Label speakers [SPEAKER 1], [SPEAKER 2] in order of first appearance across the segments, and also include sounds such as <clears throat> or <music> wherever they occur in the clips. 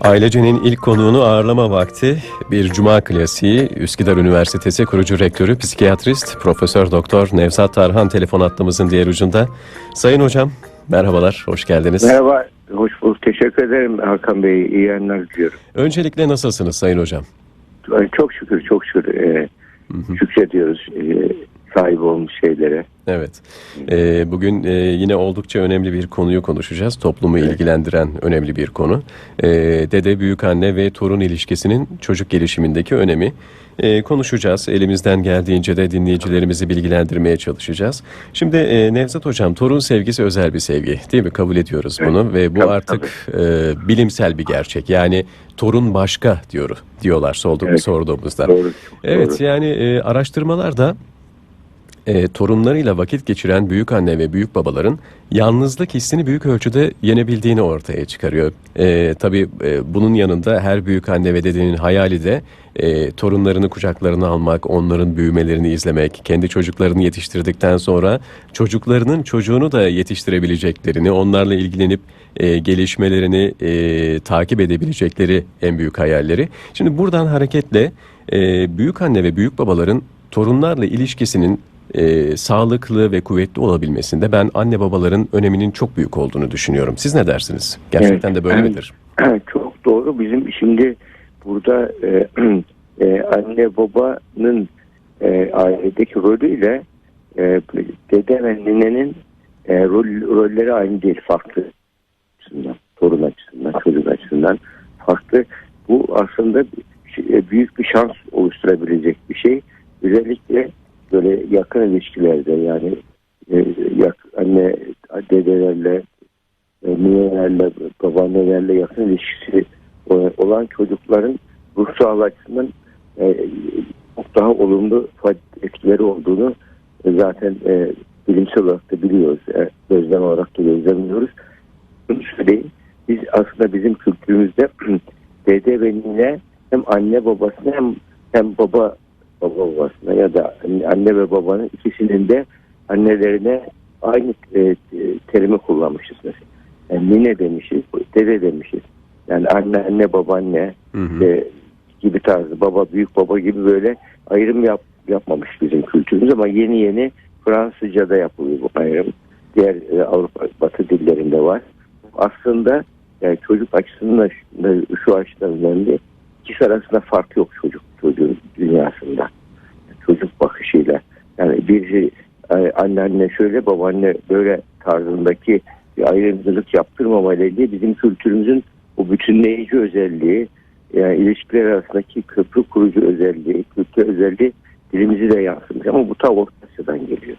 [SPEAKER 1] Ailecenin ilk konuğunu ağırlama vakti bir cuma klasiği Üsküdar Üniversitesi kurucu rektörü psikiyatrist Profesör Doktor Nevzat Tarhan telefon hattımızın diğer ucunda. Sayın hocam merhabalar hoş geldiniz.
[SPEAKER 2] Merhaba, hoş bulduk. Teşekkür ederim Hakan Bey. İyi yayınlar diliyorum.
[SPEAKER 1] Öncelikle nasılsınız Sayın hocam?
[SPEAKER 2] Çok şükür, çok şükür. E, şükrediyoruz e, sahip olmuş şeylere.
[SPEAKER 1] Evet. Ee, bugün e, yine oldukça önemli bir konuyu konuşacağız. Toplumu ilgilendiren önemli bir konu. Ee, dede, büyükanne ve torun ilişkisinin çocuk gelişimindeki önemi. Ee, konuşacağız. Elimizden geldiğince de dinleyicilerimizi bilgilendirmeye çalışacağız. Şimdi e, Nevzat Hocam, torun sevgisi özel bir sevgi değil mi? Kabul ediyoruz bunu ve bu
[SPEAKER 2] Tabii,
[SPEAKER 1] artık e, bilimsel bir gerçek. Yani torun başka diyor diyorlar sordu,
[SPEAKER 2] Evet.
[SPEAKER 1] sorduğumuzda.
[SPEAKER 2] Doğru.
[SPEAKER 1] Evet
[SPEAKER 2] doğru.
[SPEAKER 1] yani e, araştırmalarda e, torunlarıyla vakit geçiren büyük anne ve büyük babaların yalnızlık hissini büyük ölçüde yenebildiğini ortaya çıkarıyor. E, tabii e, bunun yanında her büyük anne ve dedenin hayali de e, torunlarını kucaklarına almak, onların büyümelerini izlemek, kendi çocuklarını yetiştirdikten sonra çocuklarının çocuğunu da yetiştirebileceklerini, onlarla ilgilenip e, gelişmelerini e, takip edebilecekleri en büyük hayalleri. Şimdi buradan hareketle e, büyük anne ve büyük babaların torunlarla ilişkisinin e, sağlıklı ve kuvvetli olabilmesinde ben anne babaların öneminin çok büyük olduğunu düşünüyorum. Siz ne dersiniz? Gerçekten de böyle
[SPEAKER 2] Evet.
[SPEAKER 1] midir? <clears throat>
[SPEAKER 2] çok doğru. Bizim şimdi burada e, <clears throat> e, anne babanın e, ailedeki rolüyle e, dede ve ninenin e, rol, rolleri aynı değil. Farklı açısından. Torun açısından, çocuk açısından farklı. Bu aslında e, büyük bir şans oluşturabilecek bir şey. Özellikle böyle yakın ilişkilerde yani e, yak, anne dedelerle e, ninelerle, babaannelerle yakın ilişkisi olan çocukların ruhsal açısından e, çok daha olumlu etkileri olduğunu e, zaten e, bilimsel olarak da biliyoruz. E, gözlem olarak da gözlemliyoruz. Bunu söyleyeyim. Biz aslında bizim kültürümüzde <clears throat> dede ve nine hem anne babasına hem, hem baba baba babasına ya da anne ve babanın ikisinin de annelerine aynı e, e, terimi kullanmışız mesela. Yani nine demişiz, dede demişiz. Yani anne, anne, babaanne
[SPEAKER 1] Hı hı.
[SPEAKER 2] e, gibi tarzı, baba, büyük baba gibi böyle ayrım yap, yapmamış bizim kültürümüz ama yeni yeni Fransızca'da yapılıyor bu ayrım. Diğer e, Avrupa Batı dillerinde var. Aslında yani çocuk açısından da şu açıdan önemli. İkisi arasında fark yok çocuk çocuğun dünyasında. Çocuk bakışıyla. Yani bir e, anneanne şöyle babaanne böyle tarzındaki bir ayrımcılık yaptırmamayla ilgili bizim kültürümüzün o bütünleyici özelliği yani ilişkiler arasındaki köprü kurucu özelliği, kültür özelliği dilimizi de yansımış. Ama bu ta Orta Asya'dan geliyor.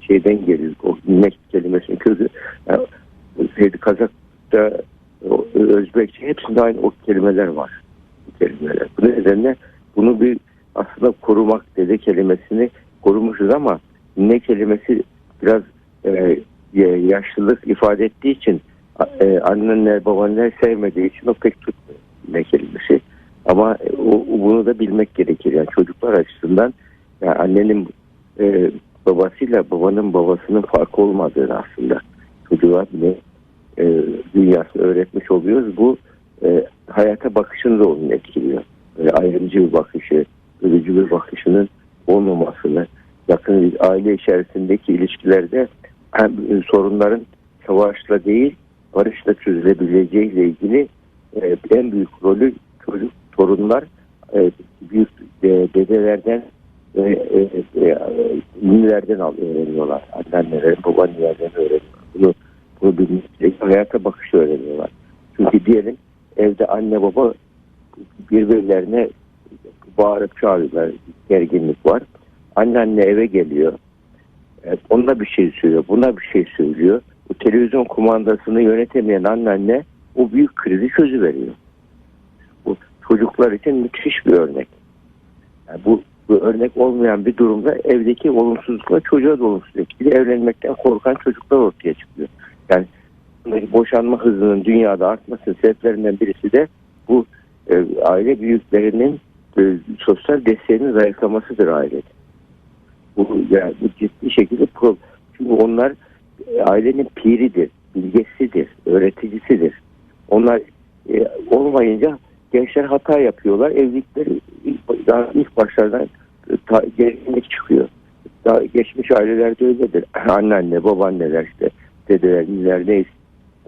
[SPEAKER 2] Şeyden geliyor. O nek kelimesinin közü. Yani, Kazak'ta, Özbekçe hepsinde aynı o kelimeler var. Kelimeler. Bu nedenle bunu bir aslında korumak dede kelimesini korumuşuz ama ne kelimesi biraz e, yaşlılık ifade ettiği için e, anneler babaanneler sevmediği için o pek tutmuyor ne kelimesi. Ama e, o- bunu da bilmek gerekir. Yani çocuklar açısından yani annenin e, babasıyla babanın babasının farkı olmadığını aslında çocuğa ne e, dünyasını öğretmiş oluyoruz. Bu e, hayata bakışını da onun etkiliyor. Böyle ayrımcı bir bakışı, ölücü bir bakışının olmamasını, yakın aile içerisindeki ilişkilerde hem sorunların savaşla değil barışla çözülebileceğiyle ilgili e, en büyük rolü çocuk torunlar e, büyük e, dedelerden e, e, ninelerden al öğreniyorlar. Anneannelerin, babaannelerden öğreniyorlar. Bunu, bunu gerekiyor. Hayata bakışı öğreniyorlar. Çünkü diyelim evde anne baba birbirlerine bağırıp çağırıyorlar. Gerginlik var. Anneanne eve geliyor. E, Onunla bir şey söylüyor. Buna bir şey söylüyor. Bu televizyon kumandasını yönetemeyen anneanne o büyük krizi çözüveriyor. Bu çocuklar için müthiş bir örnek. Yani bu, bu örnek olmayan bir durumda evdeki olumsuzlukla çocuğa da olumsuz etkili. Evlenmekten korkan çocuklar ortaya çıkıyor. Yani bundaki boşanma hızının dünyada artmasının sebeplerinden birisi de bu e, aile büyüklerinin e, sosyal desteğinin zayıflamasıdır ailede. Bu, yani ciddi şekilde pro, çünkü onlar e, ailenin piridir, bilgesidir, öğreticisidir. Onlar e, olmayınca gençler hata yapıyorlar. Evlilikleri ilk, daha ilk başlardan e, ta, gerginlik çıkıyor. Daha geçmiş ailelerde öyledir. <clears throat> Anneanne, babaanneler işte dedeler, neyse.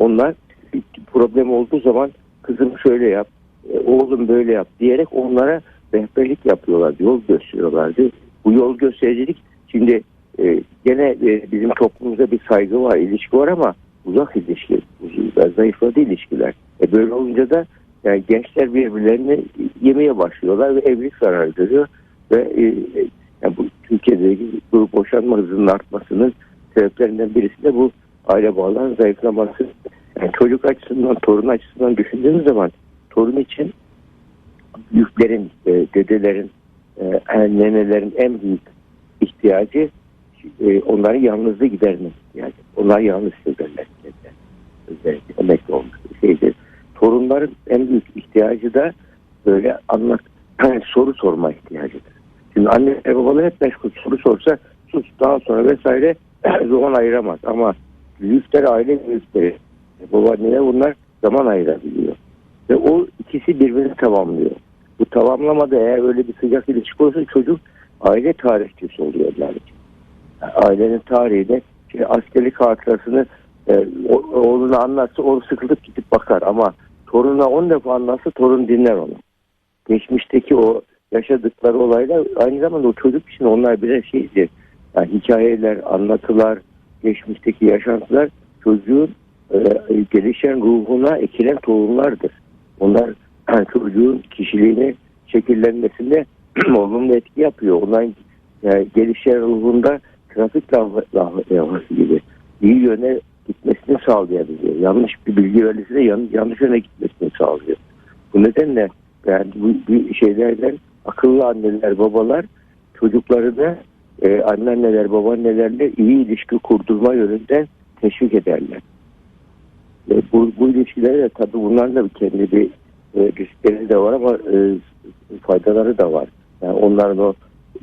[SPEAKER 2] Onlar bir problem olduğu zaman kızım şöyle yap, e, oğlum böyle yap diyerek onlara rehberlik yapıyorlar, yol gösteriyorlardı. Bu yol göstericilik şimdi e, gene e, bizim toplumumuzda bir saygı var, ilişki var ama uzak ilişki, zayıfladı ilişkiler. E böyle olunca da yani gençler birbirlerini yemeye başlıyorlar ve evlilik zarar görüyor ve e, e, yani bu Türkiye'deki bu boşanma hızının artmasının sebeplerinden birisi de bu aile bağlarının zayıflaması. Yani çocuk açısından, torun açısından düşündüğümüz zaman torun için büyüklerin, e, dedelerin, e, nenelerin en büyük ihtiyacı e, onların yalnızlığı gidermek. Yani onlar yalnız hissederler. Özellikle emekli olmuş şeydir. Torunların en büyük ihtiyacı da böyle anlat, yani soru sorma ihtiyacıdır. Şimdi anne babalar hep meşgul soru sorsa sus daha sonra vesaire <clears throat> zaman ayıramaz. Ama büyükler aile büyükleri, babaanneler bunlar zaman ayırabiliyor. Ve o ikisi birbirini tamamlıyor. Bu tamamlamada eğer öyle bir sıcak ilişki olursa çocuk aile tarihçisi oluyor yani. Ailenin tarihine işte askerlik hatırasını e, oğluna anlatsa o sıkılıp gidip bakar ama torununa on defa anlatsa torun dinler onu. Geçmişteki o yaşadıkları olaylar aynı zamanda o çocuk için onlar birer şeydir. Yani hikayeler, anlatılar, geçmişteki yaşantılar çocuğun e, gelişen ruhuna ekilen tohumlardır. Onlar yani <clears throat> çocuğun kişiliğini şekillenmesinde <clears throat> olumlu etki yapıyor. Onların yani gelişen ruhunda trafik levhası gibi iyi yöne gitmesini sağlayabiliyor. Yanlış bir bilgi verirse de yan- yanlış yöne gitmesini sağlıyor. Bu nedenle yani bu, bu şeylerden akıllı anneler, babalar çocuklarını e, anneanneler, babaannelerle iyi ilişki kurdurma yönünden teşvik ederler. E, bu, bu ilişkileri de tabii bunların da kendi bir e, riskleri de var ama e, faydaları da var. Yani onların o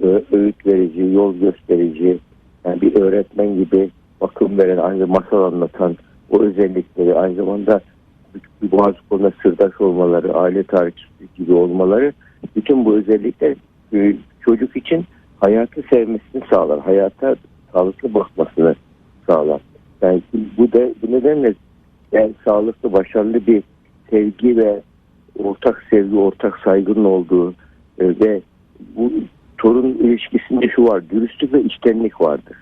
[SPEAKER 2] e, öğüt verici, yol gösterici, yani bir öğretmen gibi bakım veren, aynı masal anlatan o özellikleri, aynı zamanda bazı konuda sırdaş olmaları, aile tarihçisi gibi olmaları, bütün bu özellikler e, çocuk için hayatı sevmesini sağlar, hayata sağlıklı bakmasını sağlar. Yani bu da bu nedenle yani sağlıklı, başarılı bir sevgi ve ortak sevgi, ortak saygının olduğu e, ve bu torun ilişkisinde şu var, dürüstlük ve içtenlik vardır.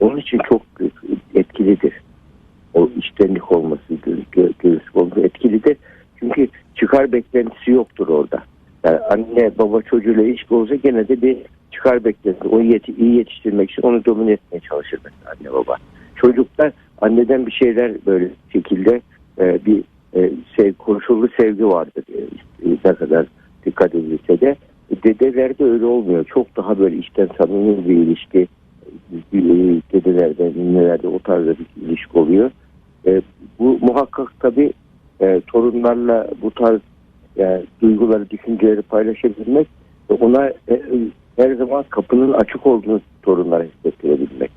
[SPEAKER 2] Onun için çok etkilidir. O içtenlik olması, dürüst- dürüst- dürüstlük olması etkilidir. Çünkü çıkar beklentisi yoktur orada. Yani anne baba çocuğuyla ilişki olsa gene de bir çıkar beklentisi. Onu yeti, iyi yetiştirmek için onu domine etmeye çalışır mesela anne baba. Çocuklar anneden bir şeyler böyle şekilde e, bir e, sev, koşullu sevgi vardır. E, ne kadar dikkat edilse de. Dedelerde öyle olmuyor. Çok daha böyle içten samimi bir ilişki. E, Dedelerde, ninelerde o tarzda bir ilişki oluyor. E, bu muhakkak tabii e, torunlarla bu tarz yani duyguları, düşünceleri paylaşabilmek ona e, her zaman kapının açık olduğunu torunlara hissettirebilmek.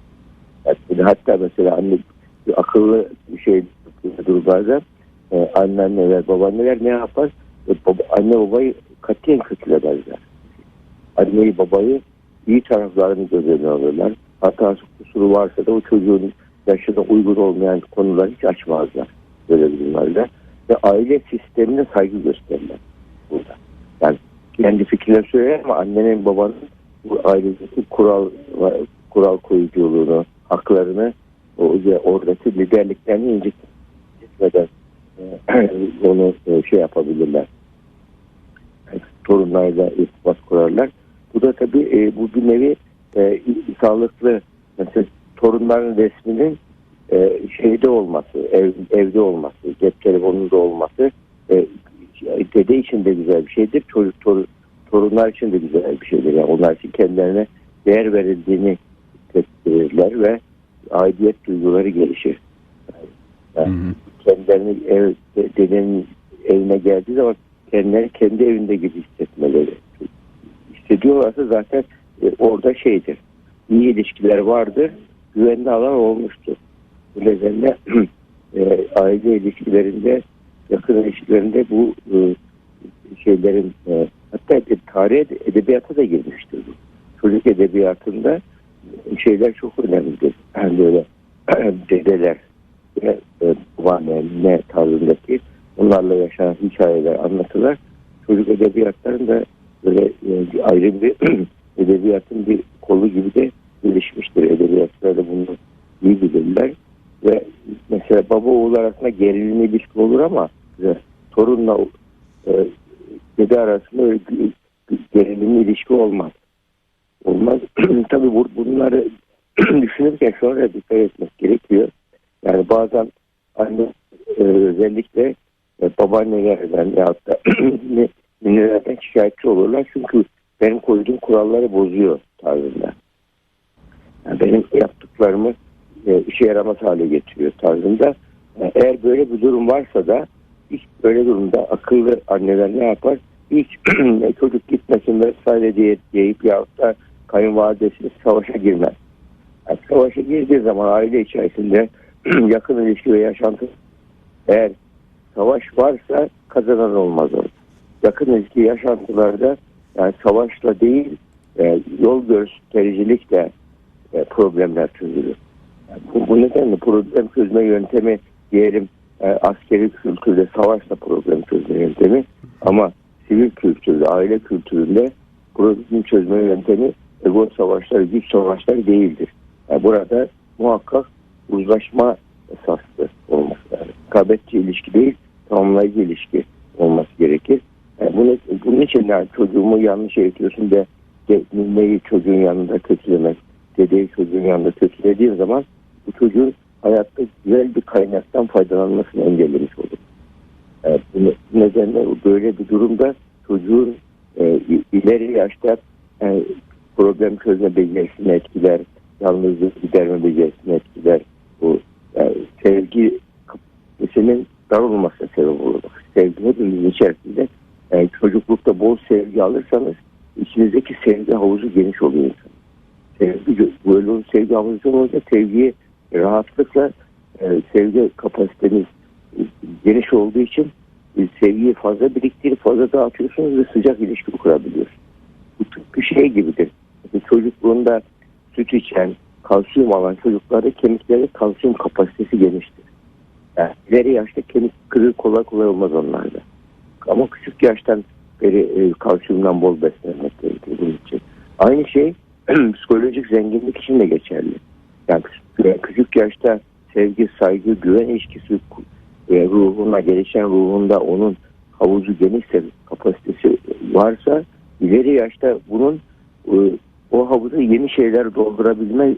[SPEAKER 2] Yani hatta mesela anne bir akıllı bir şey dur bazen e, anneanneler, babaanneler ne yapar? E, baba, anne babayı katiyen kötülemezler. Anneyi babayı iyi taraflarını göz önüne alırlar. Hatası kusuru varsa da o çocuğun yaşına uygun olmayan konuları hiç açmazlar. Böyle durumlarda. Ve aile sistemine saygı gösterirler burada. Yani kendi fikirlerini söyler ama annenin babanın ailedeki kural kural koyuculuğunu, haklarını o oradaki liderliklerini incitmeden e, <clears throat> onu e, şey yapabilirler. Torunlarla irtibat kurarlar. Bu da tabii e, bu bir nevi sağlıklı mesela torunların resminin e, şeyde olması, ev, evde olması, cep telefonunda olması e, dede için de güzel bir şeydir. Çocuk tor, torunlar için de güzel bir şeydir. Yani onlar için kendilerine değer verildiğini hissettirirler ve aidiyet duyguları gelişir. Yani,
[SPEAKER 1] Hı hı.
[SPEAKER 2] kendilerini ev, dedenin evine geldiği zaman kendileri kendi evinde gibi hissetmeleri. Hissediyorlarsa zaten e, orada şeydir. İyi ilişkiler vardır. Güvenli alan olmuştur. Bu nedenle <clears throat> e, aile ilişkilerinde yakın ilişkilerinde bu e, şeylerin e, hatta ede- tarih ede- edebiyata da girmiştir bu. Çocuk edebiyatında şeyler çok önemlidir. Yani böyle <clears throat> dedeler ve e, babaanne, ne tarzındaki bunlarla yaşanan hikayeler anlatılır. Çocuk edebiyatlarında böyle e, bir ayrı bir <clears throat> edebiyatın bir kolu gibi de gelişmiştir. Edebiyatçılar da bunu iyi bilirler. Ve mesela baba oğul arasında gerilimli ilişki olur ama e, torunla e, dede arasında gerilimli ilişki olmaz. Olmaz. <clears throat> Tabii bu, bunları <clears throat> düşünürken sonra dikkat etmek gerekiyor. Yani bazen anne e, özellikle e, babaannelerden ya da <clears throat> ninelerden şikayetçi olurlar. Çünkü benim koyduğum kuralları bozuyor tarzında. Yani benim yaptıklarımı e, işe yaramaz hale getiriyor tarzında. E, eğer böyle bir durum varsa da ilk böyle durumda akıllı anneler ne yapar? İlk <clears throat> çocuk gitmesin vesaire diye deyip yahut da kayınvalidesi savaşa girmez. Yani savaşa girdiği zaman aile içerisinde <clears throat> yakın ilişki ve yaşantı eğer savaş varsa kazanan olmaz orada. Yakın ilişki yaşantılarda yani savaşla değil e, yol göstericilikle e, problemler çözülür. Yani bu, bu nedenle problem çözme yöntemi diyelim e, askeri kültürde savaşla problem çözme yöntemi ama sivil kültürde, aile kültüründe problem çözme yöntemi ego savaşları, güç savaşları değildir. Yani burada muhakkak uzlaşma esaslı olması lazım. Rekabetçi ilişki değil, tamamlayıcı ilişki olması gerekir. Yani bunu, bunun için yani çocuğumu yanlış eğitiyorsun de, de neyi çocuğun yanında kötülemek, dedeyi çocuğun yanında kötülediğin zaman bu çocuğun hayatta güzel bir kaynaktan faydalanmasını engellemiş olur. Evet, bu nedenle böyle bir durumda çocuğun e, ileri yaşta e, problem çözme becerisini etkiler, yalnızlık giderme becerisini etkiler. Bu yani sevgi kapasitesinin dar olmasına sebep olur. Sevgi hepimizin içerisinde yani çocuklukta bol sevgi alırsanız içinizdeki sevgi havuzu geniş oluyor insan. Sevgi, böyle sevgi havuzu olunca sevgiyi rahatlıkla e, sevgi kapasiteniz e, geniş olduğu için e, sevgiyi fazla biriktirip fazla dağıtıyorsunuz ve sıcak ilişki kurabiliyorsunuz. Bu tıpkı şey gibidir. Çocukluğunda süt içen, kalsiyum alan çocuklarda kemikleri kalsiyum kapasitesi geniştir. Yani ileri yaşta kemik kırığı kolay kolay olmaz onlarda. Ama küçük yaştan beri e, kalsiyumdan bol beslenmek gerekir bunun için. Aynı şey <clears throat> psikolojik zenginlik için de geçerli. Yani küçük, küçük yaşta sevgi, saygı, güven ilişkisi e, ruhuna, gelişen ruhunda onun havuzu genişse, kapasitesi varsa ileri yaşta bunun e, o havuzu yeni şeyler doldurabilme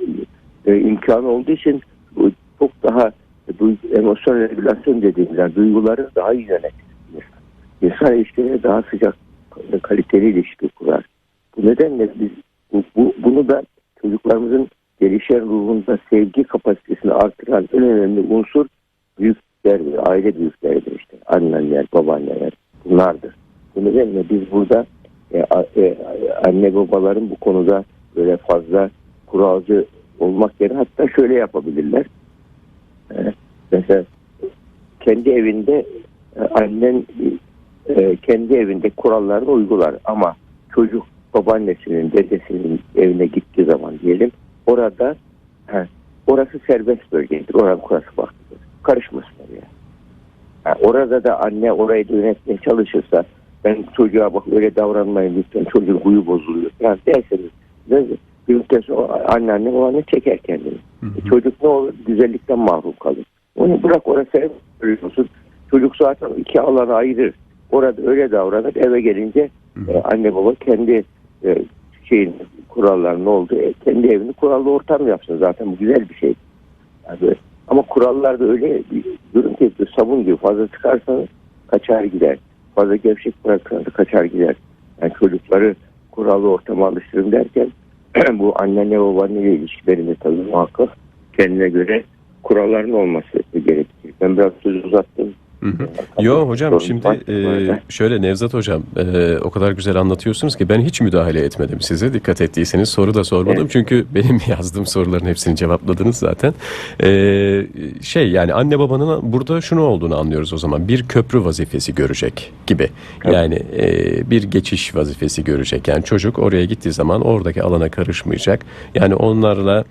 [SPEAKER 2] e, imkanı olduğu için e, çok daha e, emosyon regülasyon dediğimiz yani duyguları daha iyi yönetir. İnsan ilişkileri daha sıcak kaliteli ilişki kurar. Bu nedenle biz bu, bu, bunu da çocuklarımızın gelişen ruhunda sevgi kapasitesini artıran en önemli unsur büyüklerdir, aile büyükleridir işte. Anneler, babaanneler bunlardır. Bu nedenle biz burada e, e, anne babaların bu konuda böyle fazla kuralcı olmak yerine hatta şöyle yapabilirler. E, mesela kendi evinde e, annen e, kendi evinde kurallarını uygular ama çocuk babaannesinin, dedesinin evine gittiği zaman diyelim orada he, orası serbest bölgedir. Oranın kurası farklıdır. Karışmasın oraya. Yani orada da anne orayı da yönetmeye çalışırsa ben çocuğa bak öyle davranmayın lütfen çocuğun huyu bozuluyor. Yani derseniz ne, bir müddet anneanne anne çeker kendini.
[SPEAKER 1] Hı hı.
[SPEAKER 2] Çocuk ne olur? Güzellikten mahrum kalır. Onu bırak orası olsun. Çocuk zaten iki alana ayırır. Orada öyle davranır. Eve gelince
[SPEAKER 1] Hı.
[SPEAKER 2] e, anne baba kendi e, şeyin kurallarının olduğu e, kendi evini kurallı ortam yapsın. Zaten bu güzel bir şey. Yani ama kurallarda öyle durum ki sabun gibi fazla çıkarsanız kaçar gider. Fazla gevşek bırakırsanız kaçar gider. Yani çocukları kurallı ortama alıştırın derken <clears throat> bu anneanne babaanneyle ilişkilerinde tabii muhakkak kendine göre kuralların olması gerekir. Ben biraz söz uzattım.
[SPEAKER 1] Hı hı. Yo hocam şimdi e, şöyle Nevzat hocam e, o kadar güzel anlatıyorsunuz ki ben hiç müdahale etmedim size. Dikkat ettiyseniz soru da sormadım.
[SPEAKER 2] Evet.
[SPEAKER 1] çünkü benim <laughs> yazdığım soruların hepsini cevapladınız zaten. E, şey yani anne babanın burada şunu olduğunu anlıyoruz o zaman. Bir köprü vazifesi görecek gibi. Yani e, bir geçiş vazifesi görecek. Yani çocuk oraya gittiği zaman oradaki alana karışmayacak. Yani onlarla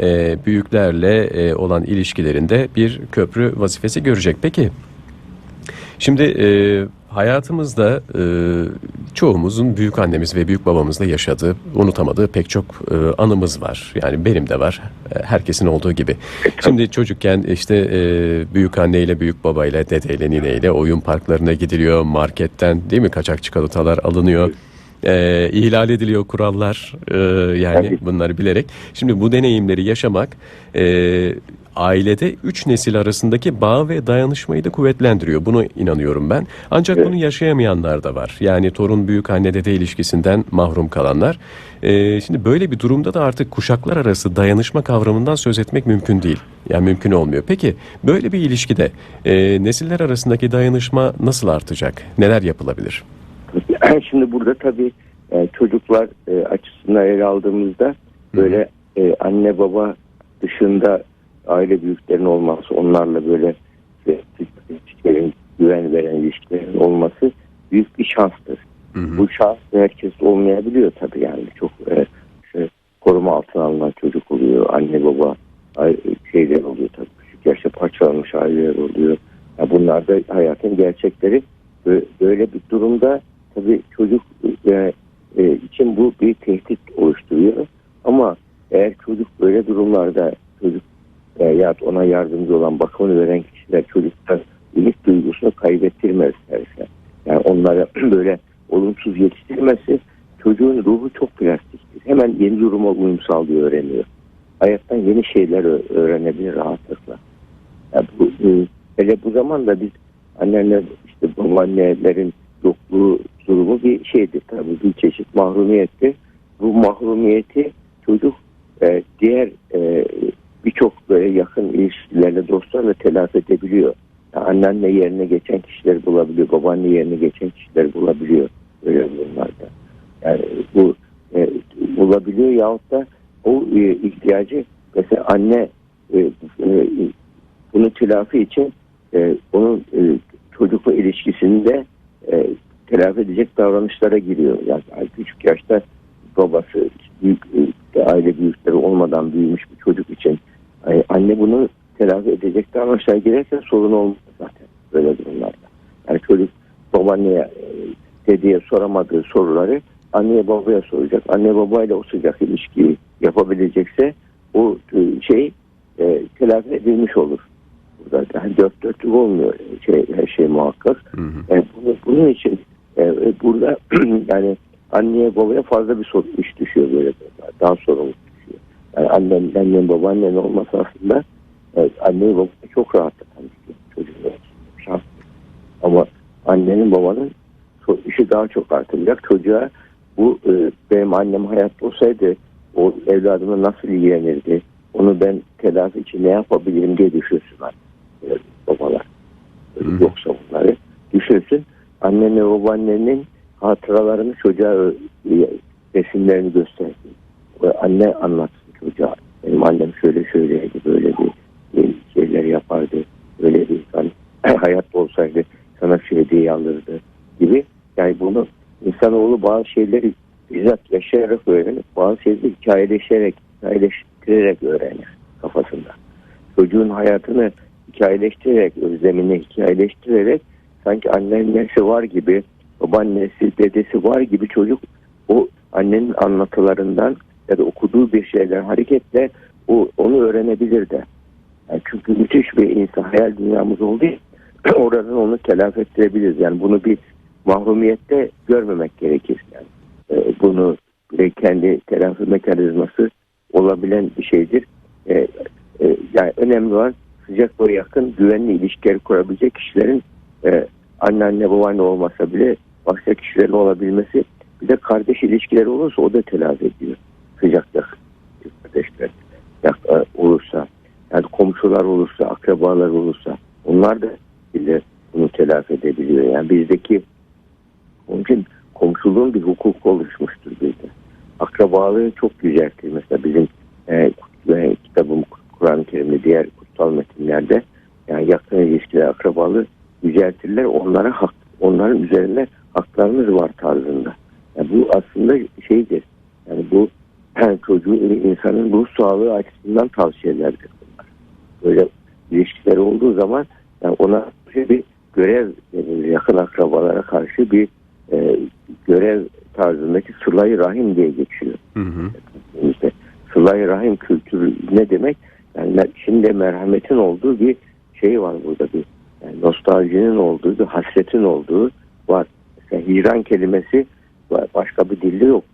[SPEAKER 1] e, büyüklerle e, olan ilişkilerinde bir köprü vazifesi görecek. Peki Şimdi e, hayatımızda e, çoğumuzun büyük annemiz ve büyük babamızla yaşadığı, unutamadığı pek çok e, anımız var. Yani benim de var, herkesin olduğu gibi. Şimdi çocukken işte e, büyük anneyle, büyük babayla, dedeyle, nineyle oyun parklarına gidiliyor, marketten değil mi kaçak çikolatalar alınıyor. E, ihlal ediliyor kurallar e, yani bunları bilerek. Şimdi bu deneyimleri yaşamak e, ailede üç nesil arasındaki bağ ve dayanışmayı da kuvvetlendiriyor. Bunu inanıyorum ben. Ancak
[SPEAKER 2] Evet.
[SPEAKER 1] bunu yaşayamayanlar da var. Yani torun büyük anne dede ilişkisinden mahrum kalanlar. E, şimdi böyle bir durumda da artık kuşaklar arası dayanışma kavramından söz etmek mümkün değil. Yani mümkün olmuyor. Peki böyle bir ilişkide e, nesiller arasındaki dayanışma nasıl artacak? Neler yapılabilir? <clears throat>
[SPEAKER 2] Şimdi burada tabii e, çocuklar e, açısından ele aldığımızda böyle e, anne baba dışında aile büyüklerin olması, onlarla böyle ilişkilerin, güven veren ilişkilerin olması büyük bir şanstır.
[SPEAKER 1] Hı hı.
[SPEAKER 2] Bu şans herkes olmayabiliyor tabii yani çok e, işte, koruma altına alınan çocuk oluyor, anne baba şeyler oluyor tabii küçük yaşta parçalanmış aileler oluyor. Ya bunlar da hayatın gerçekleri. Bö- Böyle bir durumda tabii çocuk e, e, için bu bir tehdit oluşturuyor. Ama eğer çocuk böyle durumlarda e, ya ona yardımcı olan bakımını veren kişiler çocuktan iyilik duygusunu kaybettirmez. Yani onlara <clears throat> böyle olumsuz yetiştirmesi çocuğun ruhu çok plastiktir. Hemen yeni duruma uyum sağlıyor, öğreniyor. Hayattan yeni şeyler öğrenebilir rahatlıkla. Yani bu, e, hele bu zamanda biz anneler işte babaannelerin yokluğu durumu bir şeydir tabii bir çeşit mahrumiyettir. Bu mahrumiyeti çocuk e, diğer e, birçok böyle yakın ilişkilerle dostlarla telafi edebiliyor. Yani anneanne yerine geçen kişileri bulabiliyor, babaanne yerine geçen kişileri bulabiliyor böyle durumlarda. Yani bu e, bulabiliyor yahut da o e, ihtiyacı mesela anne e, e, bunu telafi için e, onun e, çocukla ilişkisinde e, telafi edecek davranışlara giriyor. Yani küçük yaşta babası büyük e, aile büyükleri olmadan büyümüş bir çocuk için e, anne bunu telafi edecek davranışlara girerse sorun olmaz zaten böyle durumlarda. Yani çocuk babaanneye e, dedeye soramadığı soruları anneye babaya soracak. Anne babayla o sıcak ilişkiyi yapabilecekse o e, şey e, telafi edilmiş olur. Burada yani dört dörtlük olmuyor şey, her şey muhakkak.
[SPEAKER 1] Hı hı.
[SPEAKER 2] Yani bunu, bunun için e, burada <clears throat> yani anneye babaya fazla bir sorun iş düşüyor böyle. Daha düşüyor. Yani annen, annen babaannen olması aslında e, anneyi babayı çok rahatlatan şey. çocuğun şans. Ama annenin babanın işi daha çok artacak. Çocuğa bu e, benim annem hayatta olsaydı o evladımla nasıl ilgilenirdi? Onu ben telafi için ne yapabilirim diye düşünsünler e, babalar.
[SPEAKER 1] Hı.
[SPEAKER 2] Yoksa bunları düşünsün. Anne ve babaannenin hatıralarını çocuğa e, resimlerini göstersin. Anne anlatsın çocuğa. Benim annem şöyle şöyleydi, böyle bir şeyler yapardı. Böyle bir hani, <clears throat> hayatta olsaydı sana şu hediyeyi alırdı gibi. Yani bunu insanoğlu bazı şeyleri bizzat yaşayarak öğrenir. Bazı şeyleri hikayeleşerek, hikayeleştirerek öğrenir kafasında. Çocuğun hayatını hikayeleştirerek, özlemini hikayeleştirerek sanki annesi var gibi, babaannesi, dedesi var gibi çocuk o annenin anlatılarından ya da okuduğu bir şeyler hareketle o, onu öğrenebilir de. Yani çünkü müthiş bir insan hayal dünyamız olduğu <clears throat> oradan onu telafi ettirebiliriz. Yani bunu bir mahrumiyette görmemek gerekir. Yani e, bunu e, kendi telafi mekanizması olabilen bir şeydir. E, e, yani önemli olan sıcak ve yakın güvenli ilişkiler kurabilecek kişilerin e, anneanne babaanne olmasa bile başka kişilerin olabilmesi bir de kardeş ilişkileri olursa o da telafi ediyor. Sıcaklık kardeşler olursa yani komşular olursa akrabalar olursa onlar da bile bunu telafi edebiliyor. Yani bizdeki onun için komşuluğun bir hukuku oluşmuştur bizde. Akrabalığı çok yüceltir. Mesela bizim e, e, kitabım Kur'an-ı Kerim'de diğer kutsal metinlerde yani yakın ilişkiler akrabalığı yüceltirler. Onlara hak, onların üzerine haklarımız var tarzında. Yani bu aslında şeydir. Yani bu yani çocuğu insanın ruh sağlığı açısından tavsiyelerdir bunlar. Böyle ilişkiler olduğu zaman yani ona bir görev verilir. yakın akrabalara karşı bir e, görev tarzındaki sıla rahim diye geçiyor.
[SPEAKER 1] Hı hı.
[SPEAKER 2] İşte sıla rahim kültürü ne demek? Yani şimdi merhametin olduğu bir şey var burada bir yani nostaljinin olduğu, bir hasretin olduğu var. Mesela hicran kelimesi başka bir dilde yok.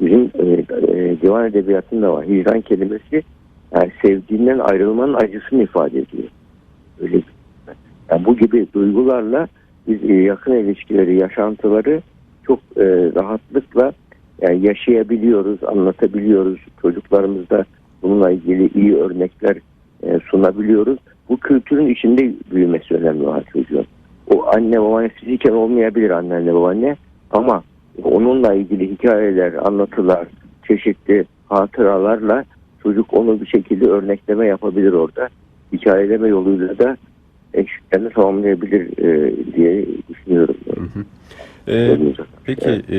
[SPEAKER 2] Bizim e, e, divan edebiyatında var. Hicran kelimesi yani sevdiğinden ayrılmanın acısını ifade ediyor. Öyle yani bu gibi duygularla biz e, yakın ilişkileri, yaşantıları çok e, rahatlıkla yani yaşayabiliyoruz, anlatabiliyoruz. Çocuklarımızda bununla ilgili iyi örnekler e, sunabiliyoruz. Bu kültürün içinde büyümesi önemli olan çocuğun. O anne babaanne fiziken olmayabilir anneanne babaanne ama onunla ilgili hikayeler, anlatılar, çeşitli hatıralarla çocuk onu bir şekilde örnekleme yapabilir orada. Hikayeleme yoluyla da eksiklerini tamamlayabilir e, diye düşünüyorum.
[SPEAKER 1] Ee, peki e,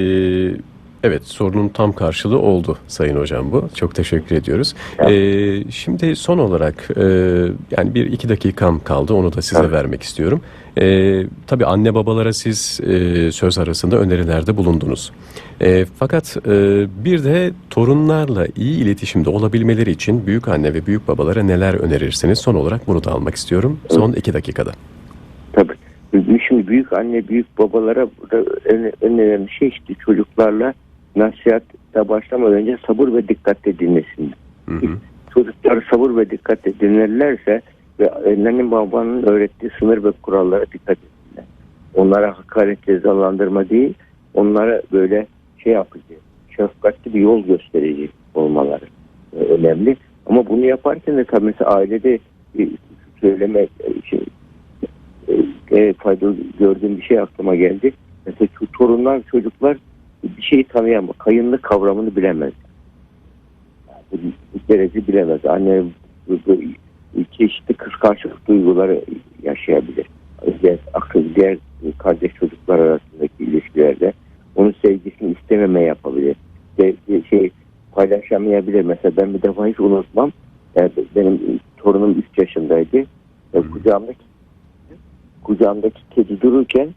[SPEAKER 1] evet sorunun tam karşılığı oldu Sayın Hocam bu. Çok teşekkür ediyoruz. Ee, şimdi son olarak e, yani bir iki dakikam kaldı onu da size
[SPEAKER 2] Tabii.
[SPEAKER 1] vermek istiyorum. Ee, tabii anne babalara siz e, söz arasında önerilerde bulundunuz. E, fakat e, bir de torunlarla iyi iletişimde olabilmeleri için büyük anne ve büyük babalara neler önerirsiniz? Son olarak bunu da almak istiyorum. Son iki dakikada.
[SPEAKER 2] Şimdi büyük anne, büyük babalara en, en önemli şey işte çocuklarla nasihatte başlamadan önce sabır ve dikkatle dinlesin.
[SPEAKER 1] Hı hı.
[SPEAKER 2] Çocuklar sabır ve dikkatle dinlerlerse ve annenin babanın öğrettiği sınır ve kurallara dikkat etsinler. Onlara hakaret cezalandırma değil, onlara böyle şey yapıcı, şefkatli bir yol gösterici olmaları e, önemli. Ama bunu yaparken de tabii mesela ailede söyleme e, şey, e, faydalı gördüğüm bir şey aklıma geldi. Mesela şu torunlar, çocuklar bir şeyi tanıyamaz. Kayınlık kavramını bilemez. Bu, bu derece bilemez. Anne bu, bu, çeşitli kıskançlık duyguları yaşayabilir. Diğer, akıl, diğer kardeş çocuklar arasındaki ilişkilerde onun sevgisini istememe yapabilir. De, de- şey paylaşamayabilir. Mesela ben bir defa hiç unutmam. Yani benim torunum 3 yaşındaydı. E, Kucağımdaki kucağımdaki kedi dururken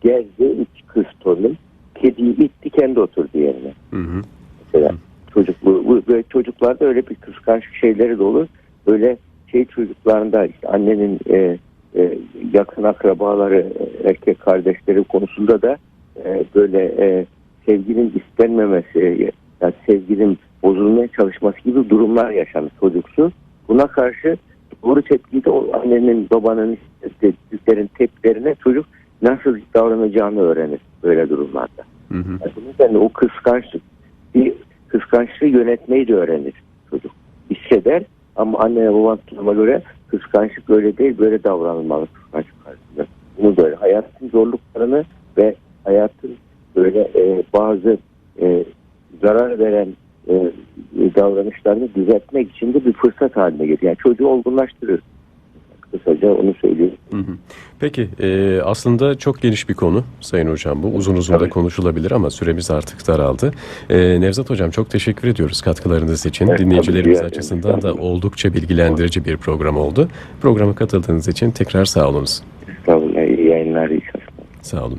[SPEAKER 2] geldi üç kız torunum. Kediyi itti kendi oturdu yerine.
[SPEAKER 1] Hı hı.
[SPEAKER 2] Mesela çocuk bu, bu böyle çocuklarda öyle bir kıskançlık şeyleri de olur. Böyle şey çocuklarında işte annenin e, e, yakın akrabaları, erkek kardeşleri konusunda da e, böyle e, sevginin istenmemesi, yani sevginin bozulmaya çalışması gibi durumlar yaşanır çocuksu. Buna karşı doğru tepkiyi de o annenin, babanın, büyüklerin tepkilerine çocuk nasıl davranacağını öğrenir böyle durumlarda.
[SPEAKER 1] Hı hı.
[SPEAKER 2] Yani üzerine o kıskançlık, bir kıskançlığı yönetmeyi de öğrenir çocuk. Hisseder ama anne tutumuna göre kıskançlık öyle değil, böyle davranılmalı kıskançlık karşısında. Bunu böyle hayatın zorluklarını ve hayatın böyle e, bazı e, zarar veren e, davranışlarını düzeltmek için de bir fırsat haline getiriyor. Yani çocuğu olgunlaştırır. Kısaca onu.
[SPEAKER 1] Hı hı. Peki e, aslında çok geniş bir konu Sayın Hocam bu. Uzun uzun da
[SPEAKER 2] Tabii.
[SPEAKER 1] konuşulabilir ama süremiz artık daraldı. E, Nevzat Hocam çok teşekkür ediyoruz katkılarınız için.
[SPEAKER 2] Evet,
[SPEAKER 1] Dinleyicilerimiz
[SPEAKER 2] tabii,
[SPEAKER 1] açısından da oldukça bilgilendirici bir program oldu. Programa katıldığınız için tekrar sağ olunuz.
[SPEAKER 2] Sağ olun. İyi yayınlar, iyi.
[SPEAKER 1] Sağ olun.